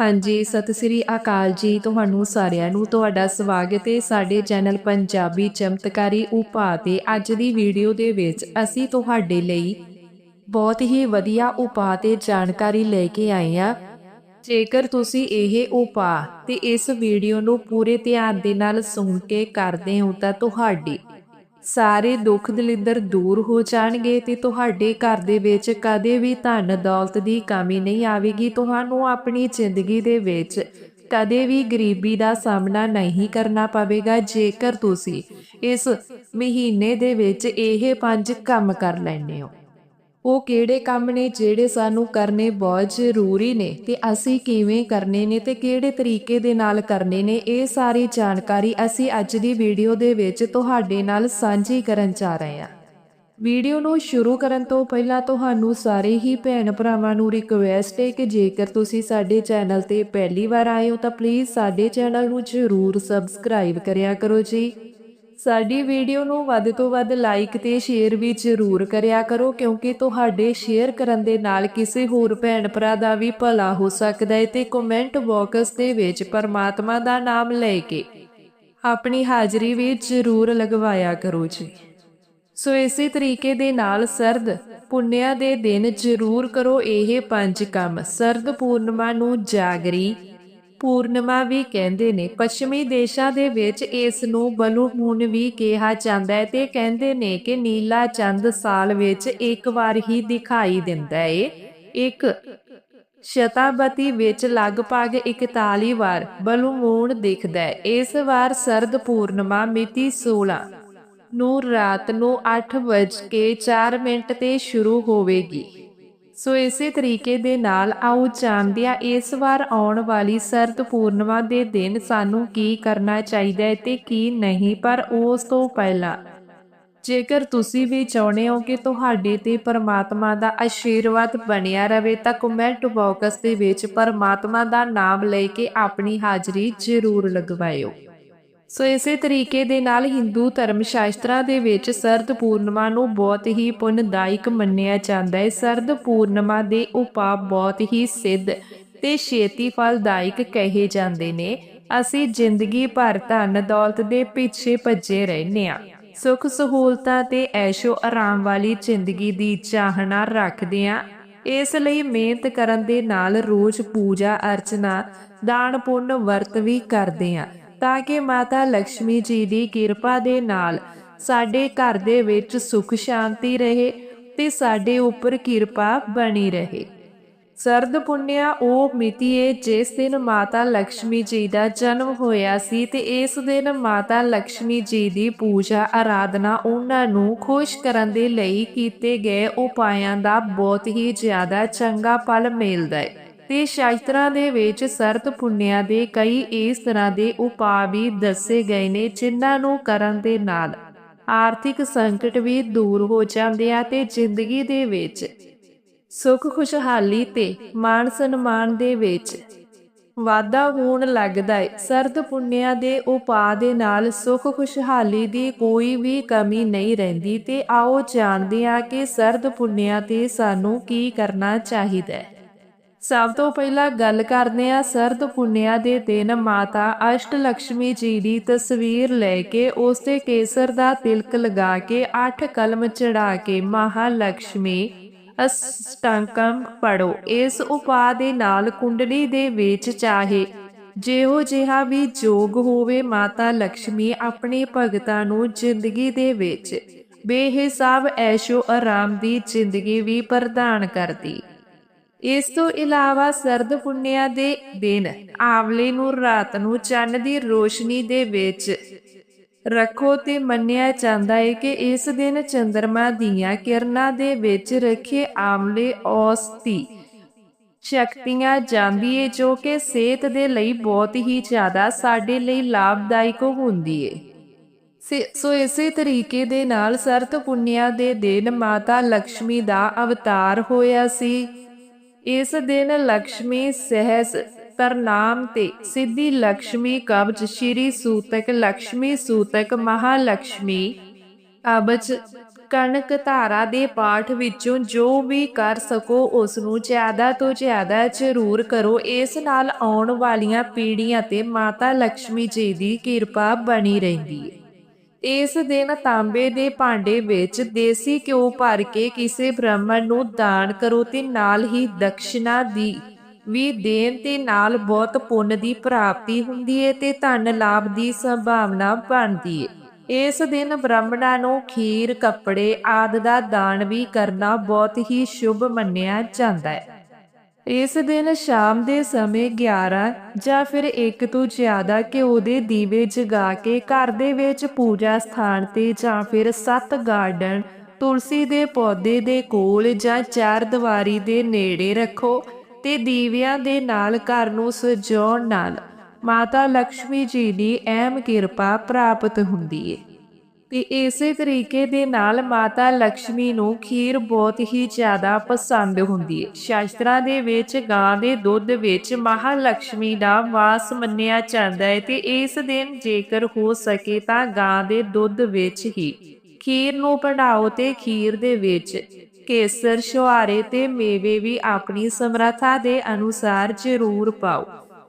ਹਾਂਜੀ, ਸਤਿ ਸ੍ਰੀ ਅਕਾਲ ਜੀ। ਤੁਹਾਨੂੰ ਸਾਰਿਆਂ ਨੂੰ ਤੁਹਾਡਾ ਸਵਾਗਤ ਹੈ ਸਾਡੇ ਚੈਨਲ ਪੰਜਾਬੀ ਚਮਤਕਾਰੀ ਉਪਾਅ ਤੇ। ਅੱਜ ਦੀ ਵੀਡੀਓ ਦੇ ਵਿੱਚ ਅਸੀਂ ਤੁਹਾਡੇ ਲਈ ਬਹੁਤ ਹੀ ਵਧੀਆ ਉਪਾਅ ਤੇ ਜਾਣਕਾਰੀ ਲੈ ਕੇ ਆਏ ਹਾਂ। ਜੇਕਰ ਤੁਸੀਂ ਇਹ ਉਪਾਅ ਤੇ ਇਸ ਵੀਡੀਓ ਨੂੰ ਪੂਰੇ ਧਿਆਨ ਦੇ ਨਾਲ ਸੁਣ ਕੇ ਕਰਦੇ ਹੋ ਤਾਂ ਤੁਹਾਡੀ ਸਾਰੇ ਦੁੱਖ ਦਲਿੱਦਰ ਦੂਰ ਹੋ ਜਾਣਗੇ ਤੇ ਤੁਹਾਡੇ ਘਰ ਦੇ ਵਿੱਚ ਕਦੇ ਵੀ ਧਨ ਦੌਲਤ ਦੀ ਕਮੀ ਨਹੀਂ ਆਵੇਗੀ। ਤੁਹਾਨੂੰ ਆਪਣੀ ਜ਼ਿੰਦਗੀ ਦੇ ਵਿੱਚ ਕਦੇ ਵੀ ਗਰੀਬੀ ਦਾ ਸਾਹਮਣਾ ਨਹੀਂ ਕਰਨਾ ਪਵੇਗਾ। ਜੇਕਰ ਤੁਸੀਂ ਇਸ ਮਹੀਨੇ ਦੇ ਵਿੱਚ ਇਹ ਪੰਜ ਕੰਮ ਕਰ ਲੈਂਦੇ ਹੋ ਉਹ ਕਿਹੜੇ ਕੰਮ ਨੇ, ਜਿਹੜੇ ਸਾਨੂੰ ਕਰਨੇ ਬਹੁਤ ਜ਼ਰੂਰੀ ਨੇ ਤੇ ਅਸੀਂ ਕਿਵੇਂ ਕਰਨੇ ਨੇ ਤੇ ਕਿਹੜੇ ਤਰੀਕੇ ਦੇ ਨਾਲ ਕਰਨੇ ਨੇ, ਇਹ ਸਾਰੀ ਜਾਣਕਾਰੀ ਅਸੀਂ ਅੱਜ ਦੀ ਵੀਡੀਓ ਦੇ ਵਿੱਚ ਤੁਹਾਡੇ ਨਾਲ ਸਾਂਝੀ ਕਰਨ ਜਾ ਰਹੇ ਹਾਂ। ਵੀਡੀਓ ਨੂੰ ਸ਼ੁਰੂ ਕਰਨ ਤੋਂ ਪਹਿਲਾਂ ਤੁਹਾਨੂੰ ਸਾਰੇ ਹੀ ਭੈਣ ਭਰਾਵਾਂ ਨੂੰ ਰਿਕਵੈਸਟ ਹੈ ਕਿ ਜੇਕਰ ਤੁਸੀਂ ਸਾਡੇ ਚੈਨਲ ਤੇ ਪਹਿਲੀ ਵਾਰ ਆਏ ਹੋ ਤਾਂ ਪਲੀਜ਼ ਸਾਡੇ ਚੈਨਲ ਨੂੰ ਜ਼ਰੂਰ ਸਬਸਕ੍ਰਾਈਬ ਕਰਿਆ ਕਰੋ ਜੀ। ਸਾਡੀ ਵੀਡੀਓ ਨੂੰ ਵੱਧ ਤੋਂ ਵੱਧ ਲਾਈਕ ਤੇ ਸ਼ੇਅਰ ਵੀ ਜ਼ਰੂਰ ਕਰਿਆ ਕਰੋ, ਕਿਉਂਕਿ ਤੁਹਾਡੇ ਸ਼ੇਅਰ ਕਰਨ ਦੇ ਨਾਲ ਕਿਸੇ ਹੋਰ ਭੈਣ ਭਰਾ ਦਾ ਵੀ ਭਲਾ ਹੋ ਸਕਦਾ ਹੈ ਤੇ ਕਮੈਂਟ ਬਾਕਸ ਦੇ ਵਿੱਚ ਪਰਮਾਤਮਾ ਦਾ ਨਾਮ ਲੈ ਕੇ ਆਪਣੀ ਹਾਜ਼ਰੀ ਵੀ ਜ਼ਰੂਰ ਲਗਵਾਇਆ ਕਰੋ ਜੀ। ਸੋ ਇਸੇ ਤਰੀਕੇ ਦੇ ਨਾਲ ਸਰਦ ਪੁੰਨਿਆ ਦੇ ਦਿਨ ਜ਼ਰੂਰ ਕਰੋ ਇਹ ਪੰਜ ਕੰਮ। ਸਰਦ ਪੂਰਨਮਾ ਨੂੰ ਜਾਗਰੀ ਪੂਰਨਿਮਾ ਵੀ ਕਹਿੰਦੇ ਨੇ, ਪੱਛਮੀ ਦੇਸ਼ਾਂ ਦੇ ਵਿੱਚ ਇਸ ਨੂੰ ਬਲੂਮੂਨ ਵੀ ਕਿਹਾ ਜਾਂਦਾ ਹੈ ਤੇ ਕਹਿੰਦੇ ਨੇ ਕਿ ਨੀਲਾ ਚੰਦ ਸਾਲ ਵਿੱਚ ਇੱਕ ਵਾਰ ਹੀ ਦਿਖਾਈ ਦਿੰਦਾ ਹੈ ਇੱਕ ਸ਼ਤਾਬਦੀ ਵਿੱਚ ਲਗਭਗ 41 ਵਾਰ ਬਲੂਮੂਨ ਦਿਖਦਾ ਹੈ। ਇਸ ਵਾਰ ਸਰਦ ਪੂਰਨਿਮਾ ਮਿਤੀ 16 ਨੂੰ ਰਾਤ ਨੂੰ 8 ਵਜ ਕੇ 4 ਮਿੰਟ ਤੇ ਸ਼ੁਰੂ ਹੋਵੇਗੀ। ਸੋ ਇਸੇ ਤਰੀਕੇ ਦੇ ਨਾਲ ਆਓ ਜਾਣਦੇ ਹਾਂ ਇਸ ਵਾਰ ਆਉਣ ਵਾਲੀ ਸਰਤ ਪੂਰਨਿਮਾ ਦੇ ਦਿਨ ਸਾਨੂੰ ਕੀ ਕਰਨਾ ਚਾਹੀਦਾ ਹੈ ਤੇ ਕੀ ਨਹੀਂ, ਪਰ ਉਸ ਤੋਂ ਪਹਿਲਾਂ ਜੇਕਰ ਤੁਸੀਂ ਵੀ ਚਾਹੁੰਦੇ ਹੋ ਕਿ ਤੁਹਾਡੇ ਤੇ ਪਰਮਾਤਮਾ ਦਾ ਆਸ਼ੀਰਵਾਦ ਬਣਿਆ ਰਵੇ ਤਾਂ ਕਮੈਂਟ ਬਾਕਸ ਦੇ ਵਿੱਚ ਪਰਮਾਤਮਾ ਦਾ ਨਾਮ ਲੈ ਕੇ ਆਪਣੀ ਹਾਜ਼ਰੀ ਜ਼ਰੂਰ ਲਗਵਾਇਓ। ਸੋ ਇਸੇ ਤਰੀਕੇ ਦੇ ਨਾਲ ਹਿੰਦੂ ਧਰਮ ਸ਼ਾਸਤਰਾਂ ਦੇ ਵਿੱਚ ਸਰਦ ਪੂਰਨਿਮਾ ਨੂੰ ਬਹੁਤ ਹੀ ਪੁੰਨਦਾਇਕ ਮੰਨਿਆ ਜਾਂਦਾ ਹੈ। ਸਰਦ ਪੂਰਨਿਮਾ ਦੇ ਉਪਾਅ ਬਹੁਤ ਹੀ ਸਿੱਧ ਤੇ ਛੇਤੀ ਫਲਦਾਇਕ ਕਹੇ ਜਾਂਦੇ ਨੇ। ਅਸੀਂ ਜ਼ਿੰਦਗੀ ਭਰ ਧਨ ਦੌਲਤ ਦੇ ਪਿੱਛੇ ਭੱਜੇ ਰਹਿੰਦੇ ਆ ਸੁੱਖ ਸਹੂਲਤਾਂ ਤੇ ਐਸ਼ੋ ਆਰਾਮ ਵਾਲੀ ਜ਼ਿੰਦਗੀ ਦੀ ਚਾਹਨਾ ਰੱਖਦੇ ਆ ਇਸ ਲਈ ਮਿਹਨਤ ਕਰਨ ਦੇ ਨਾਲ ਰੋਜ਼ ਪੂਜਾ ਅਰਚਨਾ, ਦਾਨ ਪੁੰਨ ਵਰਤ ਵੀ ਕਰਦੇ ਆ ਤਾਂ ਕਿ ਮਾਤਾ ਲక్ష్ਮੀ ਜੀ ਦੀ ਕਿਰਪਾ ਦੇ ਨਾਲ ਸਾਡੇ ਘਰ ਦੇ ਵਿੱਚ ਸੁਖ ਸ਼ਾਂਤੀ ਰਹੇ ਤੇ ਸਾਡੇ ਉੱਪਰ ਕਿਰਪਾ ਬਣੀ ਰਹੇ। ਸਰਦ ਪੁੰਨਿਆ ਉਹ ਮਿਤੀ ਹੈ ਜਿਸ ਦਿਨ ਮਾਤਾ ਲక్ష్ਮੀ ਜੀ ਦਾ ਜਨਮ ਹੋਇਆ ਸੀ ਤੇ ਇਸ ਦਿਨ ਮਾਤਾ ਲక్ష్ਮੀ ਜੀ ਦੀ ਪੂਜਾ, ਆਰਾਧਨਾ ਉਹਨਾਂ ਨੂੰ ਖੁਸ਼ ਕਰਨ ਦੇ ਲਈ ਕੀਤੇ ਗਏ ਉਪਾਇਆਂ ਦਾ ਬਹੁਤ ਹੀ ਜ਼ਿਆਦਾ ਚੰਗਾ ਫਲ ਮਿਲਦਾ ਹੈ। ਤੇ ਸ਼ਾਸਤਰਾਂ ਦੇ ਵਿੱਚ ਸਰਤ ਪੁੰਨਿਆ ਦੇ ਕਈ ਇਸ ਤਰ੍ਹਾਂ ਦੇ ਉਪਾਅ ਵੀ ਦੱਸੇ ਗਏ ਨੇ ਜਿਨ੍ਹਾਂ ਨੂੰ ਕਰਨ ਦੇ ਨਾਲ ਆਰਥਿਕ ਸੰਕਟ ਵੀ ਦੂਰ ਹੋ ਜਾਂਦੇ ਆ ਤੇ ਜ਼ਿੰਦਗੀ ਦੇ ਵਿੱਚ ਸੁੱਖ, ਖੁਸ਼ਹਾਲੀ ਤੇ ਮਾਣ ਸਨਮਾਨ ਦੇ ਵਿੱਚ ਵਾਧਾ ਹੋਣ ਲੱਗਦਾ ਹੈ ਸਰਦ ਪੁੰਨਿਆ ਦੇ ਉਪਾਅ ਦੇ ਨਾਲ ਸੁੱਖ, ਖੁਸ਼ਹਾਲੀ ਦੀ ਕੋਈ ਵੀ ਕਮੀ ਨਹੀਂ ਰਹਿੰਦੀ ਤੇ ਆਓ ਜਾਣਦੇ ਹਾਂ ਕਿ ਸਰਦ ਪੁੰਨਿਆ ਤੇ ਸਾਨੂੰ ਕੀ ਕਰਨਾ ਚਾਹੀਦਾ ਹੈ। ਸਭ ਤੋਂ ਪਹਿਲਾਂ ਗੱਲ ਕਰਦੇ ਆ ਸਰਦ ਪੁੰਨਿਆ ਦੇ ਦਿਨ ਮਾਤਾ ਅਸ਼ਟ ਲక్ష్ਮੀ ਜੀ ਦੀ ਤਸਵੀਰ ਲੈ ਕੇ ਉਸ ਤੇ ਕੇਸਰ ਦਾ ਤਿਲਕ ਲਗਾ ਕੇ ਅੱਠ ਕਲਮ ਚੜਾ ਕੇ ਮਹਾ ਲక్ష్ਮੀ ਅਸ਼ਟੰਕਮ ਪੜੋ ਇਸ ਉਪਾਅ ਦੇ ਨਾਲ ਕੁੰਡਲੀ ਦੇ ਵਿੱਚ ਚਾਹੇ ਜਿਹੋ ਜਿਹਾ ਵੀ ਜੋਗ ਹੋਵੇ ਮਾਤਾ ਲక్ష్ਮੀ ਆਪਣੇ ਭਗਤਾਂ ਨੂੰ ਜ਼ਿੰਦਗੀ ਦੇ ਵਿੱਚ ਬੇਹਿਸਾਬ ਐਸ਼ੋ ਆਰਾਮ ਦੀ ਜ਼ਿੰਦਗੀ ਵੀ ਪ੍ਰਦਾਨ ਕਰਦੀ। ਇਸ ਤੋਂ ਇਲਾਵਾ ਸਰਦ ਪੁੰਨਿਆ ਦੇ ਦਿਨ, ਆਵਲੇ ਨੂੰ ਰਾਤ ਨੂੰ ਚੰਨ ਦੀ ਰੋਸ਼ਨੀ ਦੇ ਵਿੱਚ ਰੱਖੋ ਤੇ ਮੰਨਿਆ ਜਾਂਦਾ ਹੈ ਕਿ ਇਸ ਦਿਨ ਚੰਦਰਮਾ ਦੀਆਂ ਕਿਰਨਾਂ ਦੇ ਵਿੱਚ ਰੱਖੇ ਆਮਲੇ ਔਸਤੀ ਸ਼ਕਤੀਆਂ ਜਾਂਦੀ ਹੈ ਜੋ ਕਿ ਸਿਹਤ ਦੇ ਲਈ ਬਹੁਤ ਹੀ ਜ਼ਿਆਦਾ ਸਾਡੇ ਲਈ ਲਾਭਦਾਇਕ ਹੁੰਦੀ ਏ। ਸੋ ਇਸੇ ਤਰੀਕੇ ਦੇ ਨਾਲ ਸਰਤ ਪੁੰਨਿਆ ਦੇ ਦਿਨ ਮਾਤਾ ਲక్ష్ਮੀ ਦਾ ਅਵਤਾਰ ਹੋਇਆ ਸੀ। ਇਸ ਦਿਨ ਲక్ష్ਮੀ ਸਹਿਸ ਤਰਨਾਮ ਤੇ ਸਿੱਧੀ ਲక్ష్ਮੀ ਕਬਚ ਸ਼੍ਰੀ ਸੂਤਕ ਲక్ష్ਮੀ ਸੂਤਕ ਮਹਾ ਲక్ష్ਮੀ ਕਬਜ਼ ਕਣਕ ਧਾਰਾ ਦੇ ਪਾਠ ਵਿੱਚੋਂ ਜੋ ਵੀ ਕਰ ਸਕੋ, ਉਸ ਨੂੰ ਜ਼ਿਆਦਾ ਤੋਂ ਜ਼ਿਆਦਾ ਜ਼ਰੂਰ ਕਰੋ। ਇਸ ਨਾਲ ਆਉਣ ਵਾਲੀਆਂ ਪੀੜ੍ਹੀਆਂ ਤੇ ਮਾਤਾ ਲక్ష్ਮੀ ਜੀ ਦੀ ਕਿਰਪਾ ਬਣੀ ਰਹਿੰਦੀ ਹੈ। ਇਸ ਦਿਨ ਤਾਂਬੇ ਦੇ ਭਾਂਡੇ ਵਿੱਚ ਦੇਸੀ ਘਿਓ ਭਰ ਕੇ ਕਿਸੇ ਬ੍ਰਾਹਮਣ ਨੂੰ ਦਾਨ ਕਰੋ ਤੇ ਨਾਲ ਹੀ ਦਕਸ਼ਨਾ ਦੀ ਵੀ ਦੇਣ ਤੇ ਨਾਲ ਬਹੁਤ ਪੁੰਨ ਦੀ ਪ੍ਰਾਪਤੀ ਹੁੰਦੀ ਹੈ ਤੇ ਧਨ ਲਾਭ ਦੀ ਸੰਭਾਵਨਾ ਬਣਦੀ ਹੈ ਇਸ ਦਿਨ ਬ੍ਰਾਹਮਣਾਂ ਨੂੰ ਖੀਰ, ਕੱਪੜੇ ਆਦਿ ਦਾ ਦਾਨ ਵੀ ਕਰਨਾ ਬਹੁਤ ਹੀ ਸ਼ੁਭ ਮੰਨਿਆ ਜਾਂਦਾ ਹੈ। ਇਸ ਦਿਨ ਸ਼ਾਮ ਦੇ ਸਮੇਂ 11 ਜਾਂ ਫਿਰ ਇੱਕ ਤੋਂ ਜ਼ਿਆਦਾ ਘਿਓ ਦੇ ਦੀਵੇ ਜਗਾ ਕੇ ਘਰ ਦੇ ਵਿੱਚ ਪੂਜਾ ਸਥਾਨ ਤੇ ਜਾਂ ਫਿਰ ਸੱਤ ਗਾਰਡਨ, ਤੁਲਸੀ ਦੇ ਪੌਦੇ ਦੇ ਕੋਲ ਜਾਂ ਚਾਰ ਦੀਵਾਰੀ ਦੇ ਨੇੜੇ ਰੱਖੋ ਤੇ ਦੀਵਿਆਂ ਦੇ ਨਾਲ ਘਰ ਨੂੰ ਸਜਾਉਣ ਨਾਲ ਮਾਤਾ ਲక్ష్ਮੀ ਜੀ ਦੀ ਅਹਿਮ ਕਿਰਪਾ ਪ੍ਰਾਪਤ ਹੁੰਦੀ ਏ। ਤੇ ਇਸੇ ਤਰੀਕੇ ਦੇ ਨਾਲ ਮਾਤਾ ਲక్ష్ਮੀ ਨੂੰ ਖੀਰ ਬਹੁਤ ਹੀ ਜ਼ਿਆਦਾ ਪਸੰਦ ਹੁੰਦੀ ਹੈ। ਸ਼ਾਸਤਰਾਂ ਦੇ ਵਿੱਚ ਗਾਂ ਦੇ ਦੁੱਧ ਵਿੱਚ ਮਹਾ ਲక్ష్ਮੀ ਦਾ ਵਾਸ ਮੰਨਿਆ ਜਾਂਦਾ ਹੈ ਤੇ ਇਸ ਦਿਨ ਜੇਕਰ ਹੋ ਸਕੇ ਤਾਂ ਗਾਂ ਦੇ ਦੁੱਧ ਵਿੱਚ ਹੀ ਖੀਰ ਨੂੰ ਪੜਾਓ ਤੇ ਖੀਰ ਦੇ ਵਿੱਚ ਕੇਸਰ, ਸ਼ੁਹਾਰੇ ਤੇ ਮੇਵੇ ਵੀ ਆਪਣੀ ਸਮਰੱਥਾ ਦੇ ਅਨੁਸਾਰ ਜ਼ਰੂਰ ਪਾਓ।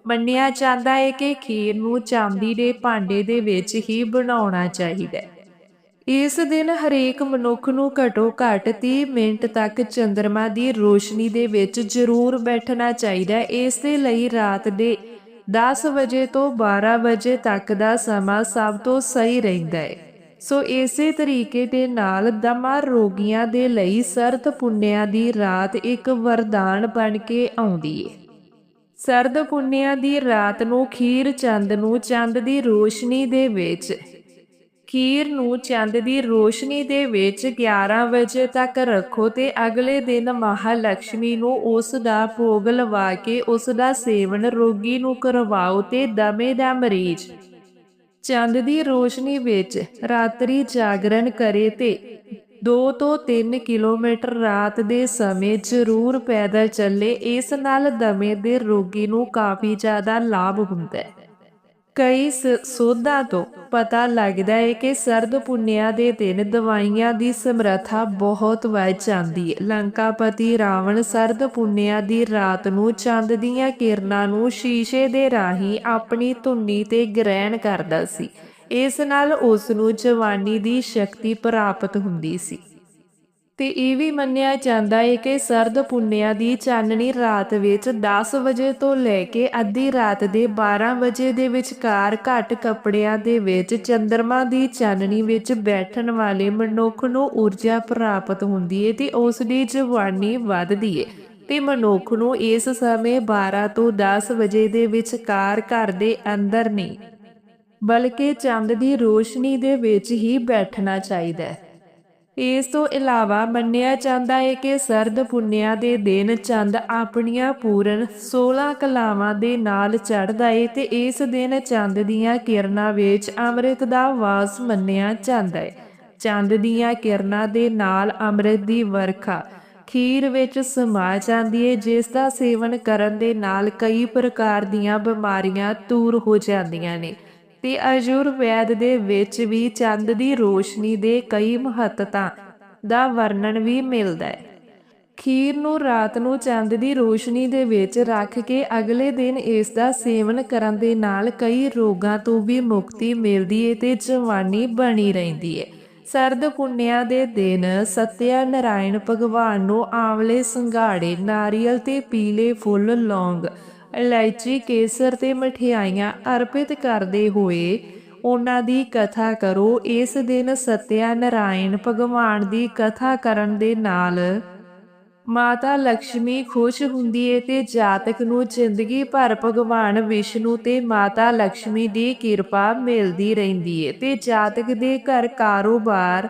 ਮੰਨਿਆ ਜਾਂਦਾ ਹੈ ਕਿ ਖੀਰ ਨੂੰ ਚਾਂਦੀ ਦੇ ਭਾਂਡੇ ਦੇ ਵਿੱਚ ਹੀ ਬਣਾਉਣਾ ਚਾਹੀਦਾ ਹੈ। ਇਸ ਦਿਨ ਹਰੇਕ ਮਨੁੱਖ ਨੂੰ ਘਟੋ ਘੱਟ 30 ਮਿੰਟ ਤੱਕ ਚੰ드ਰਮਾ ਦੀ ਰੋਸ਼ਨੀ ਦੇ ਵਿੱਚ ਜ਼ਰੂਰ ਬੈਠਣਾ ਚਾਹੀਦਾ ਹੈ। ਇਸ ਦੇ ਲਈ ਰਾਤ ਦੇ 10 ਵਜੇ ਤੋਂ 12 ਵਜੇ ਤੱਕ ਦਾ ਸਮਾਂ ਸਭ ਤੋਂ ਸਹੀ ਰਹਿੰਦਾ ਹੈ। ਸੋ ਇਸੇ ਤਰੀਕੇ ਦੇ ਨਾਲ ਦਮਾ ਰੋਗੀਆਂ ਦੇ ਲਈ ਸਰਦ ਪੁੰਨਿਆ ਦੀ ਰਾਤ ਇੱਕ ਵਰਦਾਨ ਬਣ ਕੇ ਆਉਂਦੀ ਹੈ। ਸਰਦ ਪੁੰਨਿਆ ਦੀ ਰਾਤ ਨੂੰ ਖੀਰ ਚੰਦ ਨੂੰ ਚੰਦ ਦੀ ਰੋਸ਼ਨੀ ਦੇ ਵਿੱਚ ਖੀਰ ਨੂੰ ਚੰਦ ਦੀ ਰੋਸ਼ਨੀ ਦੇ ਵਿੱਚ 11 ਵਜੇ ਤੱਕ ਰੱਖੋ ਤੇ ਅਗਲੇ ਦਿਨ ਮਹਾਲక్ష్ਮੀ ਨੂੰ ਉਸ ਦਾ ਭੋਗ ਲਵਾ ਕੇ ਉਸ ਦਾ ਸੇਵਨ ਰੋਗੀ ਨੂੰ ਕਰਵਾਓ ਤੇ ਦਮੇ ਦਾ ਮਰੀਜ਼। ਚੰਦ ਦੀ ਰੋਸ਼ਨੀ ਵਿੱਚ ਰਾਤਰੀ ਜਾਗਰਣ ਕਰੇ ਤੇ 2 ਤੋਂ 3 ਕਿਲੋਮੀਟਰ ਰਾਤ ਦੇ ਸਮੇਂ ਜ਼ਰੂਰ ਪੈਦਲ ਚੱਲੇ, ਇਸ ਨਾਲ ਦਮੇ ਦੇ ਰੋਗੀ ਨੂੰ ਕਾਫੀ ਜ਼ਿਆਦਾ ਲਾਭ ਹੁੰਦਾ ਹੈ। ਕਈ ਸੋਧਾਂ ਤੋਂ ਪਤਾ ਲੱਗਦਾ ਹੈ ਕਿ ਸਰਦ ਪੁੰਨਿਆ ਦੇ ਦਿਨ ਦਵਾਈਆਂ ਦੀ ਸਮਰੱਥਾ ਬਹੁਤ ਵੱਧ ਜਾਂਦੀ ਹੈ ਲੰਕਾਪਤੀ ਰਾਵਣ ਸਰਦ ਪੁੰਨਿਆ ਦੀ ਰਾਤ ਨੂੰ ਚੰਦ ਦੀਆਂ ਕਿਰਨਾਂ ਨੂੰ ਸ਼ੀਸ਼ੇ ਦੇ ਰਾਹੀਂ ਆਪਣੀ ਧੁੰਨੀ ਤੇ ਗ੍ਰਹਿਣ ਕਰਦਾ ਸੀ। ਇਸ ਨਾਲ ਉਸ ਨੂੰ ਜਵਾਨੀ ਦੀ ਸ਼ਕਤੀ ਪ੍ਰਾਪਤ ਹੁੰਦੀ ਸੀ। ਤੇ ਇਹ ਵੀ ਮੰਨਿਆ ਜਾਂਦਾ ਹੈ ਕਿ ਸਰਦ ਪੁੰਨਿਆ ਦੀ ਚਾਨਣੀ ਰਾਤ ਵਿੱਚ 10 ਵਜੇ ਤੋਂ ਲੈ ਕੇ ਅੱਧੀ ਰਾਤ ਦੇ 12 ਵਜੇ ਦੇ ਵਿਚਕਾਰ ਘੱਟ ਕੱਪੜਿਆਂ ਦੇ ਵਿੱਚ ਚੰ드ਰਮਾ ਦੀ ਚਾਨਣੀ ਵਿੱਚ ਬੈਠਣ ਵਾਲੇ ਮਨੁੱਖ ਨੂੰ ਊਰਜਾ ਪ੍ਰਾਪਤ ਹੁੰਦੀ ਹੈ ਤੇ ਉਸ ਦੀ ਜਵਾਨੀ ਵੱਧਦੀ ਹੈ ਤੇ ਮਨੁੱਖ ਨੂੰ ਇਸ ਸਮੇਂ 12 ਤੋਂ 10 ਵਜੇ ਦੇ ਵਿਚਕਾਰ ਘਰ ਦੇ ਅੰਦਰ ਨਹੀਂ, ਬਲਕਿ ਚੰਦ ਦੀ ਰੋਸ਼ਨੀ ਦੇ ਵਿੱਚ ਹੀ ਬੈਠਣਾ ਚਾਹੀਦਾ ਹੈ। ਇਸ ਤੋਂ ਇਲਾਵਾ ਮੰਨਿਆ ਜਾਂਦਾ ਹੈ ਕਿ ਸਰਦ ਪੁੰਨਿਆ ਦੇ ਦਿਨ ਚੰਦ ਆਪਣੀਆਂ ਪੂਰਨ 16 ਕਲਾਵਾਂ ਦੇ ਨਾਲ ਚੜ੍ਹਦਾ ਹੈ ਤੇ ਇਸ ਦਿਨ ਚੰਦ ਦੀਆਂ ਕਿਰਨਾਂ ਵਿੱਚ ਅੰਮ੍ਰਿਤ ਦਾ ਵਾਸ ਮੰਨਿਆ ਜਾਂਦਾ ਹੈ। ਚੰਦ ਦੀਆਂ ਕਿਰਨਾਂ ਦੇ ਨਾਲ ਅੰਮ੍ਰਿਤ ਦੀ ਵਰਖਾ ਖੀਰ ਵਿੱਚ ਸਮਾ ਜਾਂਦੀ ਹੈ ਜਿਸ ਦਾ ਸੇਵਨ ਕਰਨ ਦੇ ਨਾਲ ਕਈ ਪ੍ਰਕਾਰ ਦੀਆਂ ਬਿਮਾਰੀਆਂ ਦੂਰ ਹੋ ਜਾਂਦੀਆਂ ਨੇ। ਤੇ ਅਯੁਰਵੈਦ ਦੇ ਵਿੱਚ ਵੀ ਚੰਦ ਦੀ ਰੋਸ਼ਨੀ ਦੇ ਕਈ ਮਹੱਤਤਾ ਦਾ ਵਰਣਨ ਵੀ ਮਿਲਦਾ ਹੈ। ਖੀਰ ਨੂੰ ਰਾਤ ਨੂੰ ਚੰਦ ਦੀ ਰੋਸ਼ਨੀ ਦੇ ਵਿੱਚ ਰੱਖ ਕੇ ਅਗਲੇ ਦਿਨ ਇਸ ਦਾ ਸੇਵਨ ਕਰਨ ਦੇ ਨਾਲ ਕਈ ਰੋਗਾਂ ਤੋਂ ਵੀ ਮੁਕਤੀ ਮਿਲਦੀ ਹੈ ਤੇ ਜਵਾਨੀ ਬਣੀ ਰਹਿੰਦੀ ਹੈ ਸਰਦ ਪੁੰਨਿਆ ਦੇ ਦਿਨ ਸਤਿਆ ਨਾਰਾਇਣ ਭਗਵਾਨ ਨੂੰ ਆਵਲੇ ਸੰਘਾੜੇ, ਨਾਰੀਅਲ ਤੇ ਪੀਲੇ ਫੁੱਲ ਲੌਂਗ ਇਲਾਇਚੀ, ਕੇਸਰ ਤੇ ਮਠਿਆਈਆਂ ਅਰਪਿਤ ਕਰਦੇ ਹੋਏ ਉਹਨਾਂ ਦੀ ਕਥਾ ਕਰੋ। ਇਸ ਦਿਨ ਸਤਿਆ ਨਰਾਇਣ ਭਗਵਾਨ ਦੀ ਕਥਾ ਕਰਨ ਦੇ ਨਾਲ ਮਾਤਾ ਲక్ష్ਮੀ ਖੁਸ਼ ਹੁੰਦੀ ਏ ਤੇ ਜਾਤਕ ਨੂੰ ਜ਼ਿੰਦਗੀ ਭਰ ਭਗਵਾਨ ਵਿਸ਼ਨੂੰ ਤੇ ਮਾਤਾ ਲక్ష్ਮੀ ਦੀ ਕਿਰਪਾ ਮਿਲਦੀ ਰਹਿੰਦੀ ਏ ਤੇ ਜਾਤਕ ਦੇ ਘਰ ਕਾਰੋਬਾਰ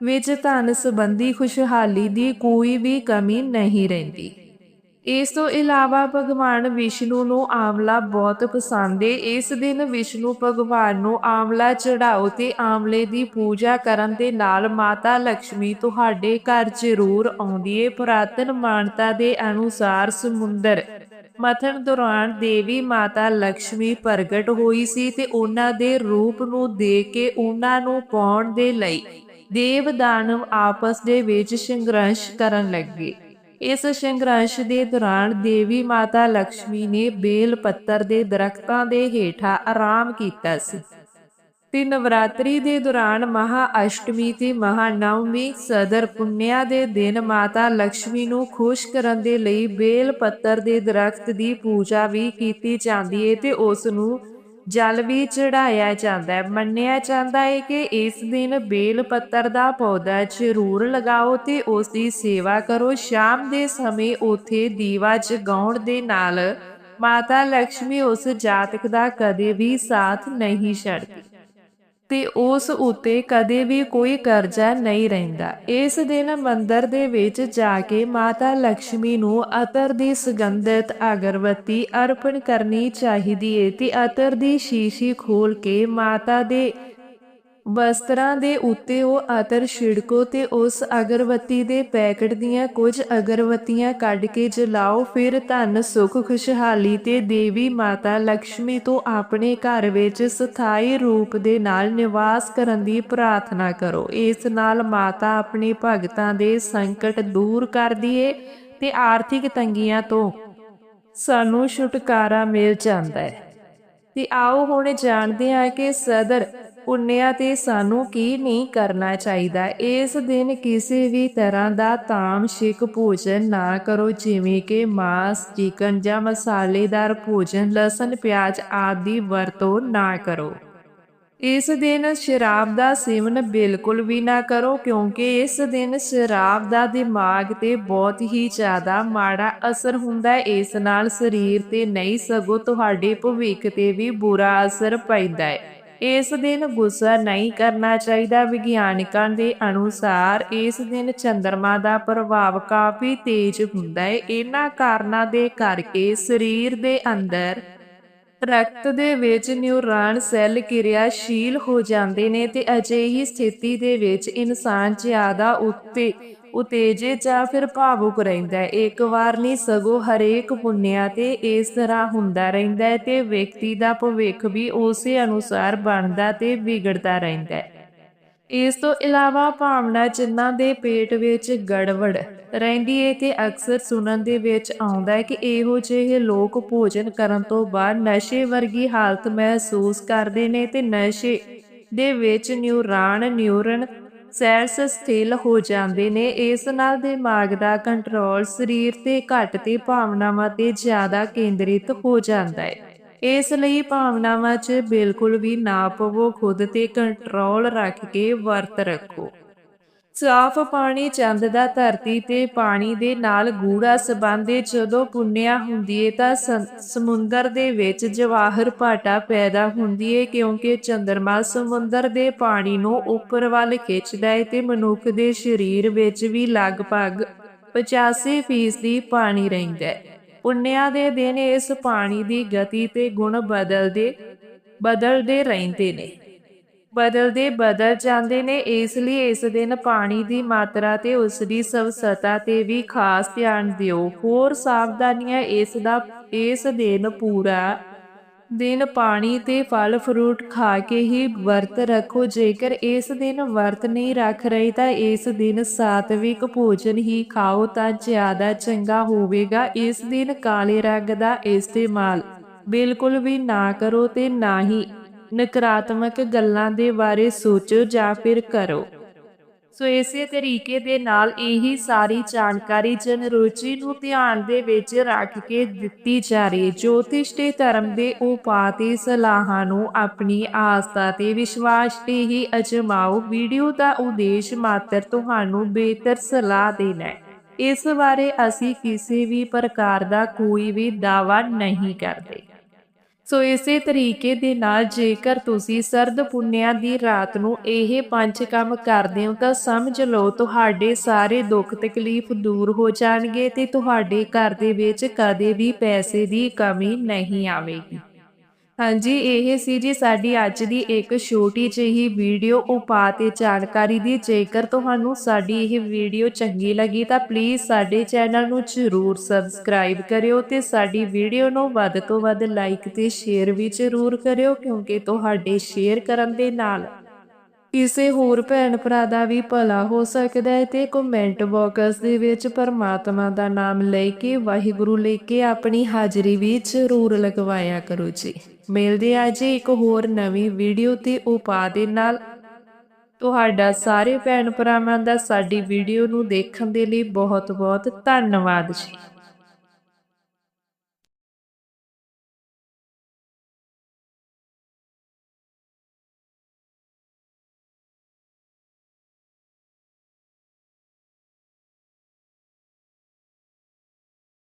ਵਿੱਚ ਧਨ ਸੰਬੰਧੀ ਖੁਸ਼ਹਾਲੀ ਦੀ ਕੋਈ ਵੀ ਕਮੀ ਨਹੀਂ ਰਹਿੰਦੀ। ਇਸ ਤੋਂ ਇਲਾਵਾ ਭਗਵਾਨ ਵਿਸ਼ਨੂੰ ਨੂੰ ਆਮਲਾ ਬਹੁਤ ਪਸੰਦ ਹੈ ਇਸ ਦਿਨ ਵਿਸ਼ਨੂੰ ਭਗਵਾਨ ਨੂੰ ਆਮਲਾ ਚੜਾਓ ਤੇ ਆਮਲੇ ਦੀ ਪੂਜਾ ਕਰਨ ਦੇ ਨਾਲ ਮਾਤਾ ਲక్ష్ਮੀ ਤੁਹਾਡੇ ਘਰ ਜ਼ਰੂਰ ਆਉਂਦੀ ਹੈ ਪ੍ਰਾਤਨ ਮਾਨਤਾ ਦੇ ਅਨੁਸਾਰ ਸਮੁੰਦਰ ਮਥਨ ਦੌਰਾਨ ਦੇਵੀ ਮਾਤਾ ਲక్ష్ਮੀ ਪ੍ਰਗਟ ਹੋਈ ਸੀ ਤੇ ਉਹਨਾਂ ਦੇ ਰੂਪ ਨੂੰ ਦੇਖ ਕੇ ਉਹਨਾਂ ਨੂੰ ਪਾਉਣ ਦੇ ਲਈ ਦੇਵਦਾਨਵ ਆਪਸ ਦੇ ਵਿੱਚ ਸੰਘਰਸ਼ ਕਰਨ ਲੱਗੇ। ਇਸ ਸੰਘਰਸ਼ ਦੇ ਦੌਰਾਨ ਦੇਵੀ ਮਾਤਾ ਲక్ష్ਮੀ ਨੇ ਬੇਲ ਪੱਤਰ ਦੇ ਦਰਖਤਾਂ ਦੇ ਹੇਠਾਂ ਆਰਾਮ ਕੀਤਾ ਸੀ। ਤੇ ਨਵਰਾਤਰੀ ਦੇ ਦੌਰਾਨ ਮਹਾ ਅਸ਼ਟਮੀ ਤੇ ਮਹਾ ਨਵਮੀ ਸਦਰ ਪੁੰਨਿਆ ਦੇ ਦਿਨ ਮਾਤਾ ਲక్ష్ਮੀ ਨੂੰ ਖੁਸ਼ ਕਰਨ ਦੇ ਲਈ ਬੇਲ ਪੱਤਰ ਦੇ ਦਰਖਤ ਦੀ ਪੂਜਾ ਵੀ ਕੀਤੀ ਜਾਂਦੀ ਹੈ ਤੇ ਉਸ ਨੂੰ ਜਲ ਵੀ ਚੜਾਇਆ ਜਾਂਦਾ ਹੈ। ਮੰਨਿਆ ਜਾਂਦਾ ਹੈ ਕਿ ਇਸ ਦਿਨ ਬੇਲ ਪੱਤਰ ਦਾ ਪੌਦਾ ਜ਼ਰੂਰ ਲਗਾਓ ਤੇ ਉਸ ਦੀ ਸੇਵਾ ਕਰੋ। ਸ਼ਾਮ ਦੇ ਸਮੇਂ ਉਥੇ ਦੀਵਾ ਜਗਾਉਣ ਦੇ ਨਾਲ ਮਾਤਾ ਲక్ష్ਮੀ ਉਸ ਜਾਤਕ ਦਾ ਕਦੇ ਵੀ ਸਾਥ ਨਹੀਂ ਛੱਡਦੀ। ਤੇ ਉਸ ਉੱਤੇ ਕਦੇ ਵੀ ਕੋਈ ਕਰਜ਼ਾ ਨਹੀਂ ਰਹਿੰਦਾ। ਇਸ ਦਿਨ ਮੰਦਰ ਦੇ ਵਿੱਚ ਜਾ ਕੇ ਮਾਤਾ ਲక్ష్ਮੀ ਨੂੰ ਅਤਰ ਦੀ ਸੁਗੰਧਿਤ ਅਗਰਬੱਤੀ ਅਰਪਣ ਕਰਨੀ ਚਾਹੀਦੀ ਹੈ ਤੇ ਅਤਰ ਦੀ ਸ਼ੀਸ਼ੀ ਖੋਲ ਕੇ ਮਾਤਾ ਦੇ ਵਸਤਰਾਂ ਦੇ ਉੱਤੇ ਉਹ ਅਤਰ ਛਿੜਕੋ ਤੇ ਉਸ ਅਗਰਬੱਤੀ ਦੇ ਪੈਕਟ ਦੀਆਂ ਕੁਝ ਅਗਰਬੱਤੀਆਂ ਕੱਢ ਕੇ ਜਲਾਓ, ਫਿਰ ਧਨ, ਸੁਖ, ਖੁਸ਼ਹਾਲੀ ਤੇ ਦੇਵੀ ਮਾਤਾ ਲక్ష్ਮੀ ਤੋਂ ਆਪਣੇ ਘਰ ਵਿੱਚ ਸਥਾਈ ਰੂਪ ਦੇ ਨਾਲ ਨਿਵਾਸ ਕਰਨ ਦੀ ਪ੍ਰਾਰਥਨਾ ਕਰੋ। ਇਸ ਨਾਲ ਮਾਤਾ ਆਪਣੇ ਭਗਤਾਂ ਦੇ ਸੰਕਟ ਦੂਰ ਕਰਦੀ ਏ ਤੇ ਆਰਥਿਕ ਤੰਗੀਆਂ ਤੋਂ ਸਾਨੂੰ ਛੁਟਕਾਰਾ ਮਿਲ ਜਾਂਦਾ ਹੈ ਤੇ ਆਓ ਹੁਣ ਜਾਣਦੇ ਹਾਂ ਕਿ ਸਦਰ ਪੁੰਨਿਆ ਤੇ ਸਾਨੂੰ ਕੀ ਨਹੀਂ ਕਰਨਾ ਚਾਹੀਦਾ? ਇਸ ਦਿਨ ਕਿਸੇ ਵੀ ਤਰ੍ਹਾਂ ਦਾ ਤਾਮਸ਼ਿਕ ਭੋਜਨ ਨਾ ਕਰੋ, ਜਿਵੇਂ ਕਿ ਮਾਸ, ਚਿਕਨ ਜਾਂ ਮਸਾਲੇਦਾਰ ਭੋਜਨ, ਲਸਣ, ਪਿਆਜ਼ ਆਦਿ ਵਰਤੋਂ ਨਾ ਕਰੋ। ਇਸ ਦਿਨ ਸ਼ਰਾਬ ਦਾ ਸੇਵਨ ਬਿਲਕੁਲ ਵੀ ਨਾ ਕਰੋ, ਕਿਉਂਕਿ ਇਸ ਦਿਨ ਸ਼ਰਾਬ ਦਾ ਦਿਮਾਗ ਤੇ ਬਹੁਤ ਹੀ ਜ਼ਿਆਦਾ ਮਾੜਾ ਅਸਰ ਹੁੰਦਾ ਹੈ। ਇਸ ਨਾਲ ਸਰੀਰ ਤੇ ਨਹੀਂ ਸਗੋਂ ਤੁਹਾਡੇ ਭਵਿੱਖ ਤੇ ਵੀ ਬੁਰਾ ਅਸਰ ਪੈਂਦਾ ਹੈ। ਇਸ ਦਿਨ ਗੁੱਸਾ ਨਹੀਂ ਕਰਨਾ ਚਾਹੀਦਾ। ਵਿਗਿਆਨਕਾਂ ਦੇ ਅਨੁਸਾਰ ਇਸ ਦਿਨ ਚੰ드ਰਮਾ ਦਾ ਪ੍ਰਭਾਵ ਕਾਫੀ ਤੇਜ਼ ਹੁੰਦਾ ਹੈ। ਇਹਨਾਂ ਕਾਰਨਾਂ ਦੇ ਕਰਕੇ ਸਰੀਰ ਦੇ ਅੰਦਰ ਰਕਤ ਦੇ ਵਿੱਚ ਨਿਊਰਾਨ ਸੈੱਲ ਕਿਰਿਆਸ਼ੀਲ ਹੋ ਜਾਂਦੇ ਨੇ ਤੇ ਅਜਿਹੀ ਸਥਿਤੀ ਦੇ ਵਿੱਚ ਇਨਸਾਨ ਜ਼ਿਆਦਾ ਉੱਤੇ ਉਤੇਜਿਤ ਜਾਂ ਫਿਰ ਭਾਵੁਕ ਰਹਿੰਦਾ ਹੈ। ਇੱਕ ਵਾਰ ਨਹੀਂ ਸਗੋਂ ਹਰੇਕ ਪੁੰਨਿਆ ਤੇ ਇਸ ਤਰ੍ਹਾਂ ਹੁੰਦਾ ਰਹਿੰਦਾ ਹੈ ਤੇ ਵਿਅਕਤੀ ਦਾ ਭਵਿੱਖ ਵੀ ਉਸੇ ਅਨੁਸਾਰ ਬਣਦਾ ਤੇ ਵਿਗੜਦਾ ਰਹਿੰਦਾ ਹੈ। ਇਸ ਤੋਂ ਇਲਾਵਾ ਭਾਵਨਾ ਜਿਨ੍ਹਾਂ ਦੇ ਪੇਟ ਵਿੱਚ ਗੜਬੜ ਰਹਿੰਦੀ ਹੈ ਤੇ ਅਕਸਰ ਸੁਣਨ ਦੇ ਵਿੱਚ ਆਉਂਦਾ ਹੈ ਕਿ ਇਹੋ ਜਿਹੇ ਲੋਕ ਭੋਜਨ ਕਰਨ ਤੋਂ ਬਾਅਦ ਨਸ਼ੇ ਵਰਗੀ ਹਾਲਤ ਮਹਿਸੂਸ ਕਰਦੇ ਨੇ ਤੇ ਨਸ਼ੇ ਦੇ ਵਿੱਚ ਨਿਊਰਾਨ, ਨਿਊਰਨ ਸੈਲਸ ਸਥਿਲ ਹੋ ਜਾਂਦੇ ਨੇ, ਇਸ ਨਾਲ ਦਿਮਾਗ ਦਾ ਕੰਟਰੋਲ ਸਰੀਰ ਤੇ ਘੱਟ ਤੇ ਭਾਵਨਾਵਾਂ ਤੇ ਜ਼ਿਆਦਾ ਕੇਂਦਰਿਤ ਹੋ ਜਾਂਦਾ ਹੈ। ਇਸ ਲਈ ਭਾਵਨਾਵਾਂ 'ਚ ਬਿਲਕੁਲ ਵੀ ਨਾ ਪਵੋ, ਖੁਦ ਤੇ ਕੰਟਰੋਲ ਰੱਖ ਕੇ ਵਰਤ ਰੱਖੋ। ਸਾਫ਼ ਪਾਣੀ ਚੰਦ ਦਾ ਧਰਤੀ ਤੇ ਪਾਣੀ ਦੇ ਨਾਲ ਗੂੜਾ ਸਬੰਧ ਹੈ ਜਦੋਂ ਪੁੰਨਿਆ ਹੁੰਦੀ ਹੈ ਤਾਂ ਸਮੁੰਦਰ ਦੇ ਵਿੱਚ ਜਵਾਹਰ ਭਾਟਾ ਪੈਦਾ ਹੁੰਦੀ ਹੈ ਕਿਉਂਕਿ ਚੰਦਰਮਾ ਸਮੁੰਦਰ ਦੇ ਪਾਣੀ ਨੂੰ ਉੱਪਰ ਵੱਲ ਖਿੱਚਦਾ ਹੈ ਤੇ ਮਨੁੱਖ ਦੇ ਸਰੀਰ ਵਿੱਚ ਵੀ ਲਗਭਗ 85% ਪਾਣੀ ਰਹਿੰਦਾ ਹੈ ਪੁੰਨਿਆ ਦੇ ਦਿਨ ਇਸ ਪਾਣੀ ਦੀ ਗਤੀ ਤੇ ਗੁਣ ਬਦਲਦੇ ਬਦਲਦੇ ਰਹਿੰਦੇ ਨੇ। ਬਦਲਦੇ ਬਦਲ ਜਾਂਦੇ ਨੇ, ਇਸ ਲਈ ਇਸ ਦਿਨ ਪਾਣੀ ਦੀ ਮਾਤਰਾ ਤੇ ਉਸ ਦੀ ਸਵਸਤਾ ਤੇ ਵੀ ਖਾਸ ਧਿਆਨ ਦਿਓ। ਹੋਰ ਸਾਵਧਾਨੀਆਂ ਇਸ ਦਾ, ਇਸ ਦਿਨ ਪੂਰਾ ਦਿਨ ਪਾਣੀ ਤੇ ਫਲ ਫਰੂਟ ਖਾ ਕੇ ਹੀ ਵਰਤ ਰੱਖੋ। ਜੇਕਰ ਇਸ ਦਿਨ ਵਰਤ ਨਹੀਂ ਰੱਖ ਰਹੀ ਤਾਂ ਇਸ ਦਿਨ ਸਾਤਵਿਕ ਭੋਜਨ ਹੀ ਖਾਓ ਤਾਂ ਜ਼ਿਆਦਾ ਚੰਗਾ ਹੋਵੇਗਾ। ਇਸ ਦਿਨ ਕਾਲੇ ਰੰਗ ਦਾ ਇਸਤੇਮਾਲ ਬਿਲਕੁਲ ਵੀ ਨਾ ਕਰੋ ਤੇ ਨਾ ਹੀ ਨਕਾਰਾਤਮਕ ਗੱਲਾਂ ਦੇ ਬਾਰੇ ਸੋਚੋ ਜਾਂ ਫਿਰ ਕਰੋ। ਸੋ ਇਸੇ ਤਰੀਕੇ ਦੇ ਨਾਲ ਇਹੀ ਸਾਰੀ ਜਾਣਕਾਰੀ ਜਨ ਰੁਚੀ ਨੂੰ ਧਿਆਨ ਦੇ ਵਿੱਚ ਰੱਖ ਕੇ ਦਿੱਤੀ ਜਾ ਰਹੀ। ਜੋਤਿਸ਼ ਤੇ ਧਰਮ ਦੇ ਉਪਾਅ ਤੇ ਸਲਾਹਾਂ ਨੂੰ ਆਪਣੀ ਆਸਥਾ ਤੇ ਵਿਸ਼ਵਾਸ ਤੇ ਹੀ ਅਜਮਾਓ। ਵੀਡੀਓ ਦਾ ਉਦੇਸ਼ ਮਾਤਰ ਤੁਹਾਨੂੰ ਬਿਹਤਰ ਸਲਾਹ ਦੇਣਾ ਹੈ। ਇਸ ਬਾਰੇ ਅਸੀਂ ਕਿਸੇ ਵੀ ਪ੍ਰਕਾਰ ਦਾ ਕੋਈ ਵੀ ਦਾਵਾ ਨਹੀਂ ਕਰਦੇ। ਸੋ ਇਸੇ ਤਰੀਕੇ ਦੇ ਨਾਲ ਜੇਕਰ ਤੁਸੀਂ ਸਰਦ ਪੁੰਨਿਆ ਦੀ ਰਾਤ ਨੂੰ ਇਹ ਪੰਜ ਕੰਮ ਕਰਦੇ ਹੋ, ਤਾਂ ਸਮਝ ਲਓ ਤੁਹਾਡੇ ਸਾਰੇ ਦੁੱਖ ਤਕਲੀਫ ਦੂਰ ਹੋ ਜਾਣਗੇ ਤੇ ਤੁਹਾਡੇ ਘਰ ਦੇ ਵਿੱਚ ਕਦੇ ਵੀ ਪੈਸੇ ਦੀ ਕਮੀ ਨਹੀਂ ਆਵੇਗੀ। ਹਾਂਜੀ, ਇਹ ਸੀ ਜੀ ਸਾਡੀ ਅੱਜ ਦੀ ਇੱਕ ਛੋਟੀ ਜਿਹੀ ਵੀਡੀਓ। ਉਪਾਅ ਤੇ ਜਾਣਕਾਰੀ ਦੀ। ਜੇਕਰ ਤੁਹਾਨੂੰ ਸਾਡੀ ਇਹ ਵੀਡੀਓ ਚੰਗੀ ਲੱਗੀ ਤਾਂ ਪਲੀਜ਼ ਸਾਡੇ ਚੈਨਲ ਨੂੰ ਜ਼ਰੂਰ ਸਬਸਕ੍ਰਾਈਬ ਕਰਿਓ ਤੇ ਸਾਡੀ ਵੀਡੀਓ ਨੂੰ ਵੱਧ ਤੋਂ ਵੱਧ ਲਾਈਕ ਤੇ ਸ਼ੇਅਰ ਵੀ ਜ਼ਰੂਰ ਕਰਿਓ ਕਿਉਂਕਿ ਤੁਹਾਡੇ ਸ਼ੇਅਰ ਕਰਨ ਦੇ ਨਾਲ ਕਿਸੇ ਹੋਰ ਭੈਣ ਭਰਾ ਦਾ ਵੀ ਭਲਾ ਹੋ ਸਕਦਾ ਹੈ ਤੇ ਕਮੈਂਟ ਬਾਕਸ ਦੇ ਵਿੱਚ ਪਰਮਾਤਮਾ ਦਾ ਨਾਮ ਲੈ ਕੇ ਵਾਹਿਗੁਰੂ ਲੈ ਕੇ ਆਪਣੀ ਹਾਜ਼ਰੀ ਵੀ ਜ਼ਰੂਰ ਲਗਵਾਇਆ ਕਰੋ ਜੀ। ਮਿਲਦੇ ਆ ਜੀ ਇੱਕ ਹੋਰ ਨਵੀਂ ਵੀਡੀਓ ਤੇ ਉਪਾਅ ਦੇ ਨਾਲ। ਤੁਹਾਡਾ ਸਾਰੇ ਭੈਣ ਭਰਾਵਾਂ ਦਾ ਸਾਡੀ ਵੀਡੀਓ ਨੂੰ ਦੇਖਣ ਦੇ ਲਈ ਬਹੁਤ ਬਹੁਤ ਧੰਨਵਾਦ ਜੀ।